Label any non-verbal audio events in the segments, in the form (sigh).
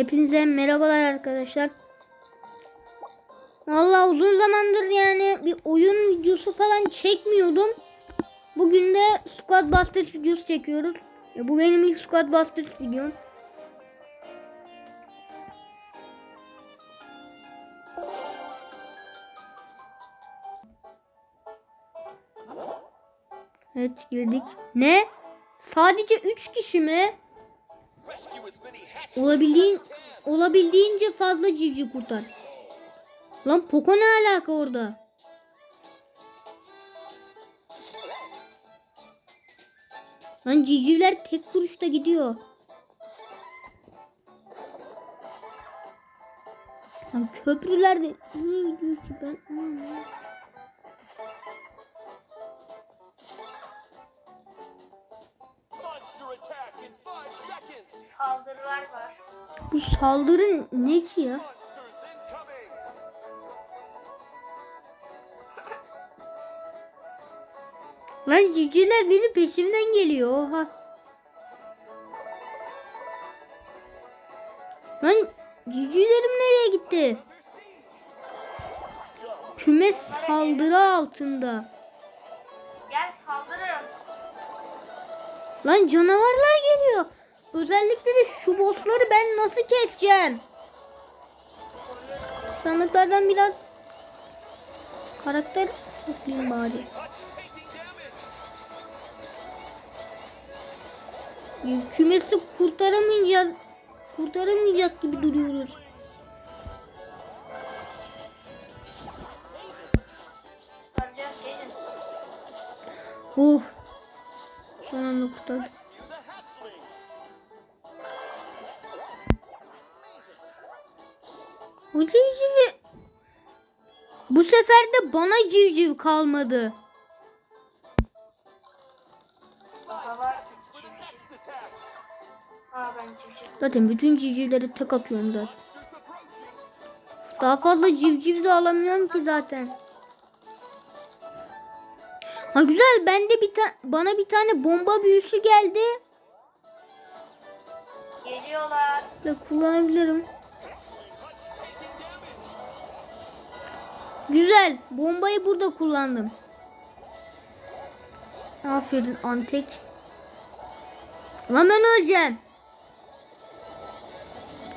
Hepinize merhabalar arkadaşlar. Vallahi uzun zamandır yani bir oyun videosu falan çekmiyordum. Bugün de Squad Busters videosu çekiyoruz. Ya bu benim ilk Squad Busters videom. Evet girdik. Ne? Sadece 3 kişi mi? Olabildiğin olabildiğince fazla civciv kurtar. Lan Poco ne alaka orada? Lan civcivler tek kuruşta gidiyor. Lan köprüler de niye gidiyor ki ben? anlamadım. Saldırılar var. Bu saldırı ne ki ya? Lan civcivler benim peşimden geliyor. Oha. Lan civcivlerim nereye gitti? Kümes saldırı altında. Gel saldırın. Lan canavarlar geliyor. Özellikle de şu bossları ben nasıl keseceğim? Sandıklardan biraz karakter toplayayım bari. Kümesi kurtaramayacağız. Kurtaramayacak gibi duruyoruz. Oh. Son anda kurtardım. Bu civcivi... Bu sefer de bana civciv kalmadı. Zaten bütün civcivleri tek atıyorum approaching. Daha fazla civciv de alamıyorum ki zaten. Ha güzel bende bir tane bana bir tane bomba büyüsü geldi. Geliyorlar. Ve kullanabilirim. Güzel. Bombayı burada kullandım. Aferin Antek. Lan ben öleceğim.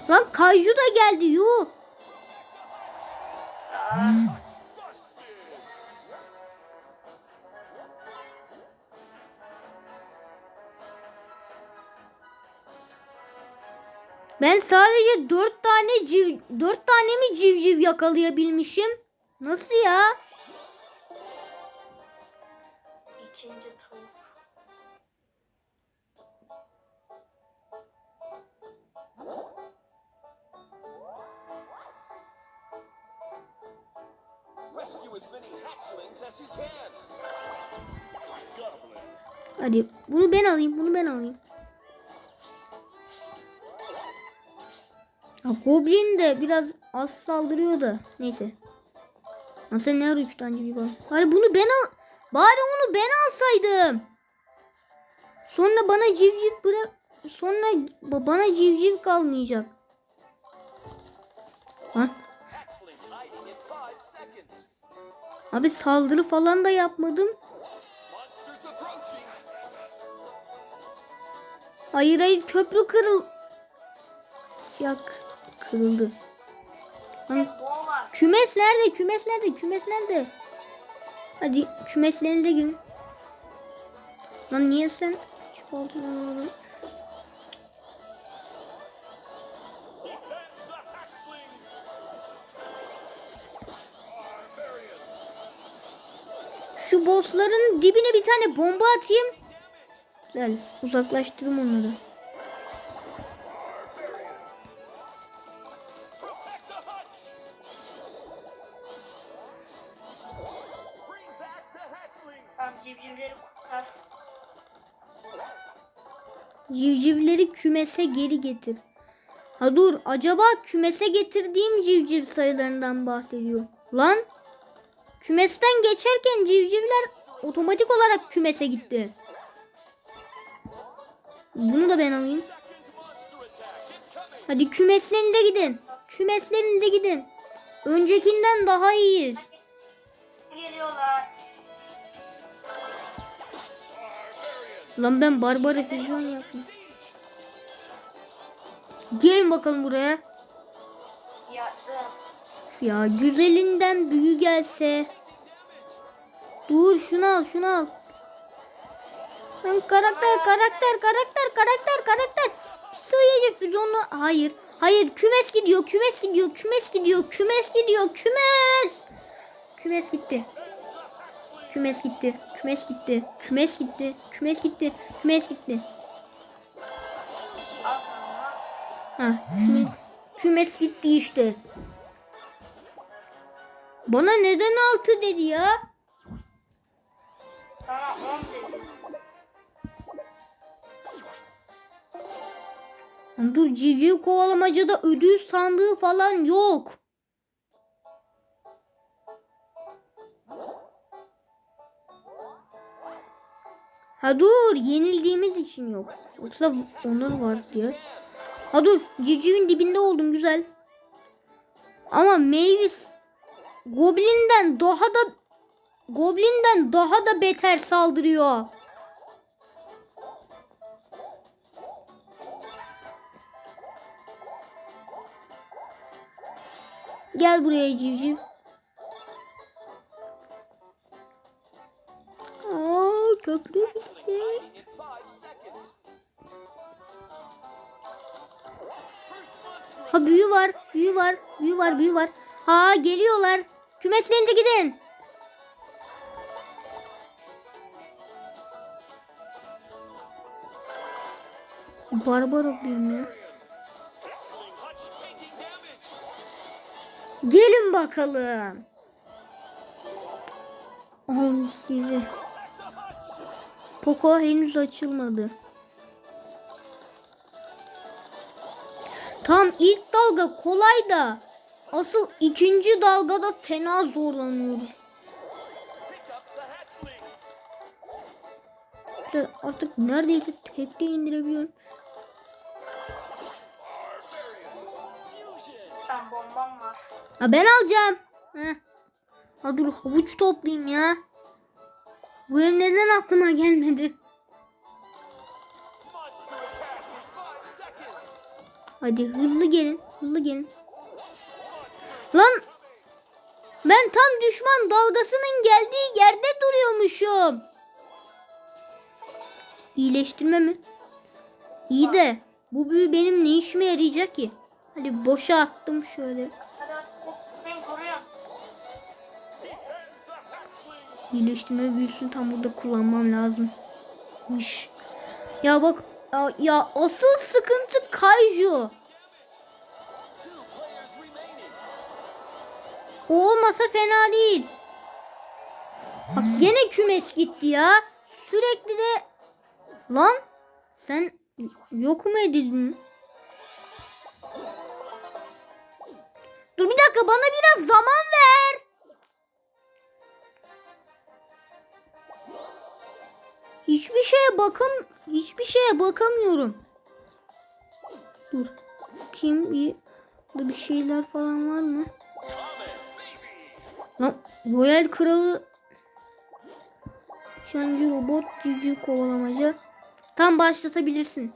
Lan Kayju da geldi. Yuh. Ben sadece dört tane civ dört tane mi civciv yakalayabilmişim? Nasıl ya? ikinci tur. Hadi bunu ben alayım. Bunu ben alayım. Ha, Goblin de biraz az saldırıyor da. Neyse. Nasıl ne ara üç tane civciv var? Hadi bunu ben al. Bari onu ben alsaydım. Sonra bana civciv bırak. Sonra ba- bana civciv kalmayacak. Seconds. Abi saldırı falan da yapmadım. Hayır hayır köprü kırıl. Yak kırıldı. Lan. Kümes nerede? Kümes nerede? Kümes nerede? Hadi kümeslerinize girin. Lan niye sen hatchlings. Barbarian. Şu bossların dibine bir tane bomba atayım. Güzel. Uzaklaştırdım onları. Civcivleri kümese geri getir. Ha dur acaba kümese getirdiğim civciv sayılarından bahsediyor. Lan kümesten geçerken civcivler otomatik olarak kümese gitti. Bunu da ben alayım. Hadi kümeslerinize gidin. Kümeslerinize gidin. Öncekinden daha iyiyiz. Geliyorlar. Lan ben barbara füzyon yaptım. Gelin bakalım buraya. Ya güzelinden büyü gelse. Dur şunu al şunu al. Lan karakter karakter karakter karakter karakter. Sığıyıcı füzyonlu. Hayır. Hayır kümes gidiyor kümes gidiyor kümes gidiyor kümes gidiyor kümes. Kümes gitti. Kümes gitti. Kümes gitti. Kümes gitti. Kümes gitti. Kümes gitti. Al Ha, kümes, kümes gitti işte. Bana neden altı dedi ya? Sana 10 dedim. Dur civciv kovalamacada ödül sandığı falan yok. Ha dur yenildiğimiz için yok. Yoksa onlar var diye. Ha dur civcivin dibinde oldum güzel. Ama Mavis Goblin'den daha da Goblin'den daha da beter saldırıyor. Gel buraya civciv. Kümeslerinize gidin. Barbaro diyorum ya. Gelin bakalım. Al sizi. Poco henüz açılmadı. Tam ilk dalga kolay da asıl ikinci dalgada fena zorlanıyoruz. İşte Artık neredeyse tekte indirebiliyorum. Bombam var. Ha ben alacağım. Heh. Ha dur havuç toplayayım ya. Bu ev neden aklıma gelmedi? Hadi hızlı gelin. Hızlı gelin. Lan ben tam düşman dalgasının geldiği yerde duruyormuşum. İyileştirme mi? İyi de bu büyü benim ne işime yarayacak ki? Hadi boşa attım şöyle. İyileştirme büyüsünü tam burada kullanmam lazım. Mış. Ya bak ya, ya asıl sıkıntı Kaiju. O olmasa fena değil. Bak gene kümes gitti ya. Sürekli de lan sen yok mu edildin? Dur bir dakika bana biraz zaman ver. Hiçbir şeye bakam hiçbir şeye bakamıyorum. Dur. Kim bir bir şeyler falan var mı? Lan Royal Kralı Şenci robot civciv kovalamaca. Tam başlatabilirsin.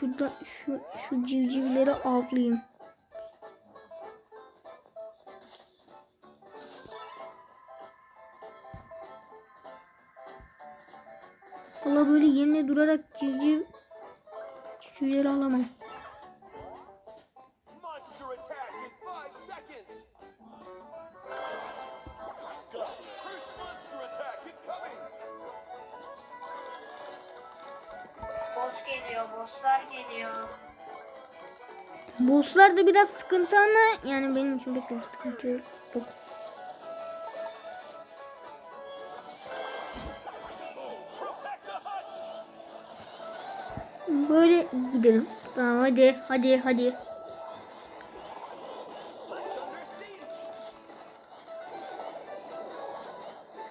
Şurada şu şu civcivleri avlayayım. Valla böyle yerine durarak civciv civcivleri alamam. bosslar geliyor. Bosslar da biraz sıkıntı ama yani benim için pek bir sıkıntı yok. Böyle gidelim. Tamam hadi hadi hadi.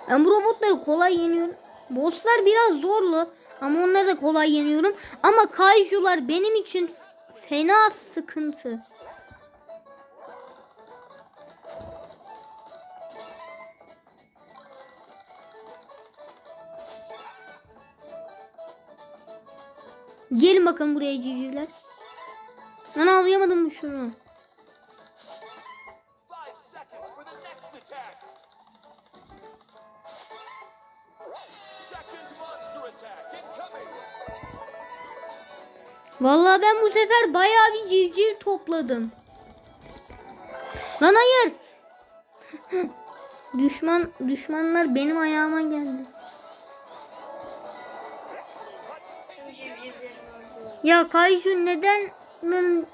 Ben bu robotları kolay yeniyorum. Bosslar biraz zorlu ama onları da kolay yeniyorum. Ama kayjular benim için fena sıkıntı. Gelin bakalım buraya civcivler. Ben avlayamadım şunu? Vallahi ben bu sefer bayağı bir civciv topladım. Lan hayır. (laughs) Düşman düşmanlar benim ayağıma geldi. Ya Kayju neden lan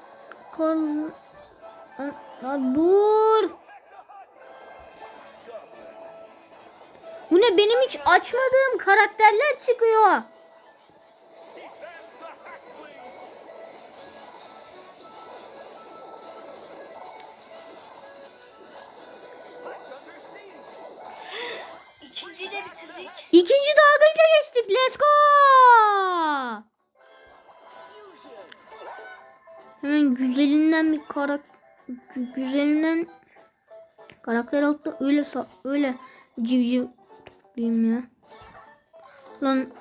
kal dur. Bu ne benim hiç açmadığım karakterler çıkıyor. İkinciyi de bitirdik. İkinci dalgayla geçtik. Let's go. Hemen güzelinden bir karak gü- güzelinden karakter alıp da öyle öyle civciv toplayayım ya. Lan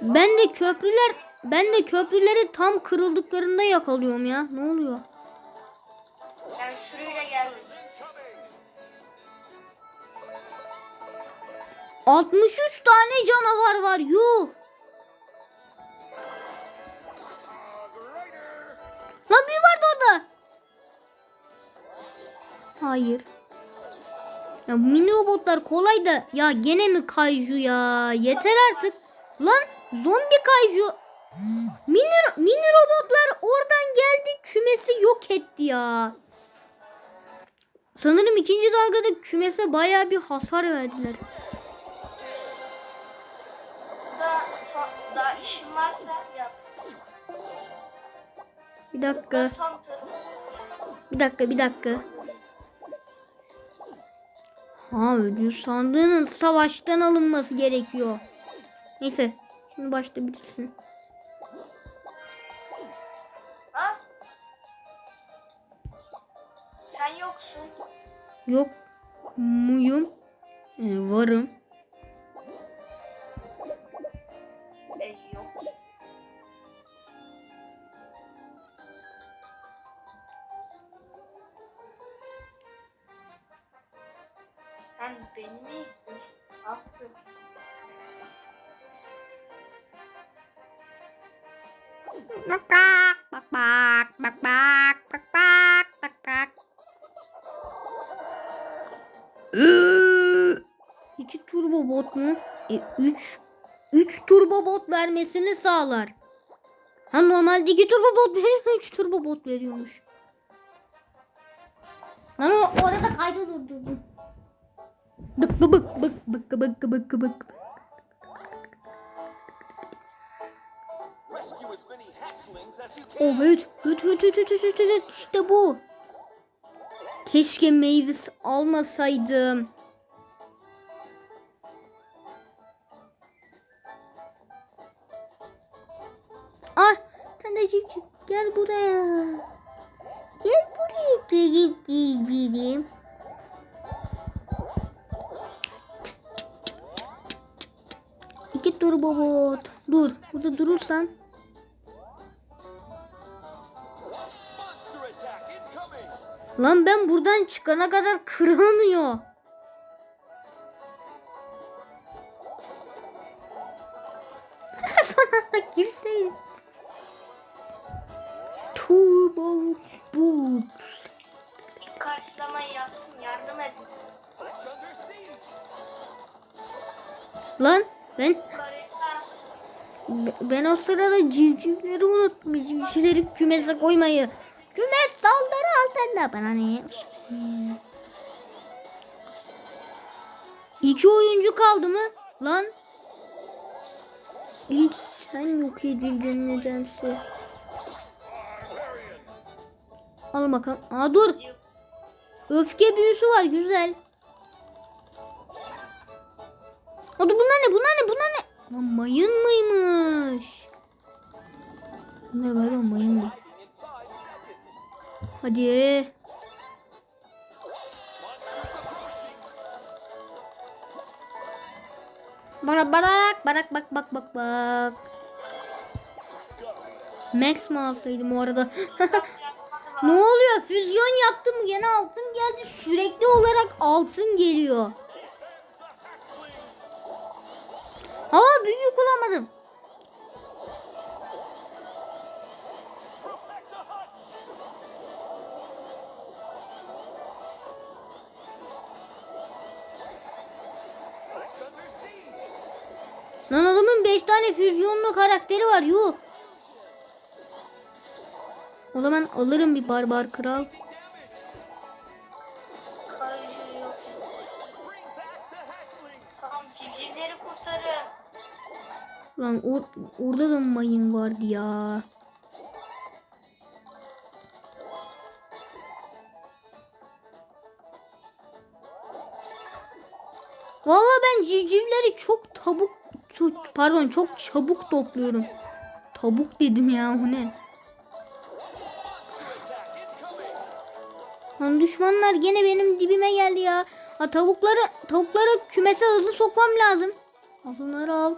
ben de köprüler ben de köprüleri tam kırıldıklarında yakalıyorum ya. Ne oluyor? Ben sürüyle geldim. Incoming. 63 tane canavar var. Yuh. Lan bir vardı orada. Hayır. Ya mini robotlar kolay da ya gene mi kayju ya? Yeter artık. Lan zombi kayju. Mini, mini robotlar oradan geldi kümesi yok etti ya. Sanırım ikinci dalgada kümese baya bir hasar verdiler. Son, daha işin varsa yap. Bir dakika. Bir dakika bir dakika. Ha ödül sandığının savaştan alınması gerekiyor. Neyse. Şimdi başta bilirsin. Ha? Sen yoksun. Yok muyum? Ee, varım. Beni mi istiyorsun? Ne yaptın? Bak bak bak bak bak bak bak bak bak. İki turbo bot mu? E, üç. Üç turbo bot vermesini sağlar. Ha normalde iki turbo bot veriyor. (laughs) Üç turbo bot veriyormuş. O orada kaydı durdurdum. Bık bık bık bık bık bık bık Oh evet. Evet evet evet evet evet, evet. İşte bu. Keşke meyvesi almasaydım. Ah sen de civciv gel buraya. Gel buraya civciv civcivim. İki turbo bot. Dur burada durursan. Lan ben buradan çıkana kadar kıramıyor. Ben o sırada civcivleri unuttum. Civcivleri kümese koymayı. Kümes saldırı altında bana ne? İki oyuncu kaldı mı? Lan. İlk Sen yok edildin nedense. Al bakalım. Aa dur. Öfke büyüsü var güzel. Hadi bunlar ne bunlar ne bunlar ne? Lan mayın mıymış? Bunlar galiba mayın seconds. Hadi. Approaching. Barak barak bak bak bak bak. Max mı alsaydım o arada? (laughs) ne oluyor? Füzyon yaptım gene altın geldi. Sürekli olarak altın geliyor. Büyük kullanmadım. Lan adamın 5 tane füzyonlu karakteri var yuh. O zaman alırım bir barbar kral. Lan or orada da mayın vardı ya. Vallahi ben civcivleri çok tabuk pardon çok çabuk topluyorum. Tabuk dedim ya o ne? Lan düşmanlar gene benim dibime geldi ya. Ha tavukları tavukları kümese hızlı sokmam lazım. Altınları al.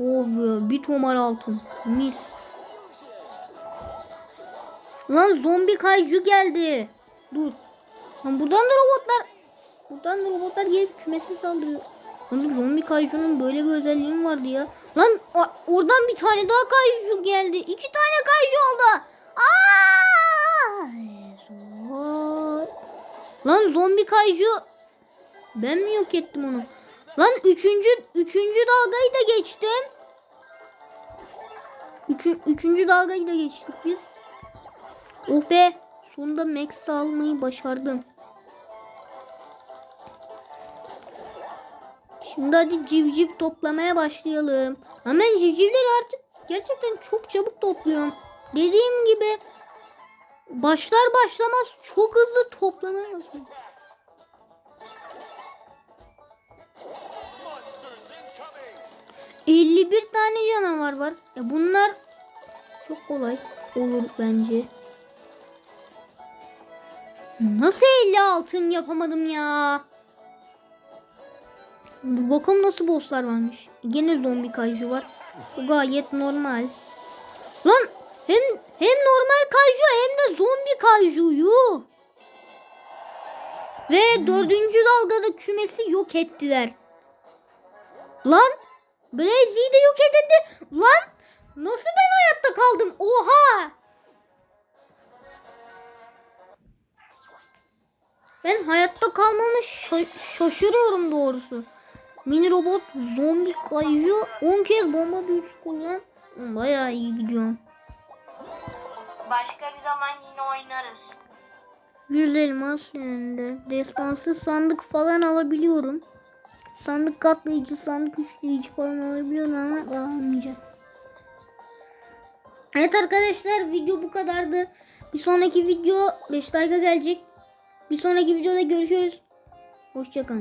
Oh be bir tomar altın. Mis. Lan zombi kaycu geldi. Dur. Lan buradan da robotlar. Buradan da robotlar gelip kümese saldırıyor. Lan zombi kaycunun böyle bir özelliği mi vardı ya? Lan oradan bir tane daha kaycu geldi. İki tane kaycu oldu. Aa! Lan zombi kaycu. Ben mi yok ettim onu? Lan üçüncü, üçüncü dalgayı da geçtim. Üçü, üçüncü dalgayı da geçtik biz. Oh be. Sonunda Max almayı başardım. Şimdi hadi civciv toplamaya başlayalım. Ama ben civcivleri artık gerçekten çok çabuk topluyorum. Dediğim gibi başlar başlamaz çok hızlı toplamaya başlıyorum. 51 tane canavar var. Ya bunlar çok kolay olur bence. Nasıl 50 altın yapamadım ya? Dur bakalım nasıl bosslar varmış. Gene zombi kaycu var. Bu gayet normal. Lan hem hem normal kaycu hem de zombi kaycu yuh. Ve dördüncü dalgada kümesi yok ettiler. Lan Blaze de yok edildi. Lan nasıl ben hayatta kaldım? Oha. Ben hayatta kalmamı şa- şaşırıyorum doğrusu. Mini robot, zombi kayıcı 10 kez bomba büyüsü kullan. Bayağı iyi gidiyorum. Başka bir zaman yine oynarız. 100 elmas yönünde. Destansı sandık falan alabiliyorum. Sandık katlayıcı, sandık üçleyici falan alabiliyorum ama almayacağım. Evet arkadaşlar video bu kadardı. Bir sonraki video 5 dakika gelecek. Bir sonraki videoda görüşürüz. Hoşçakalın.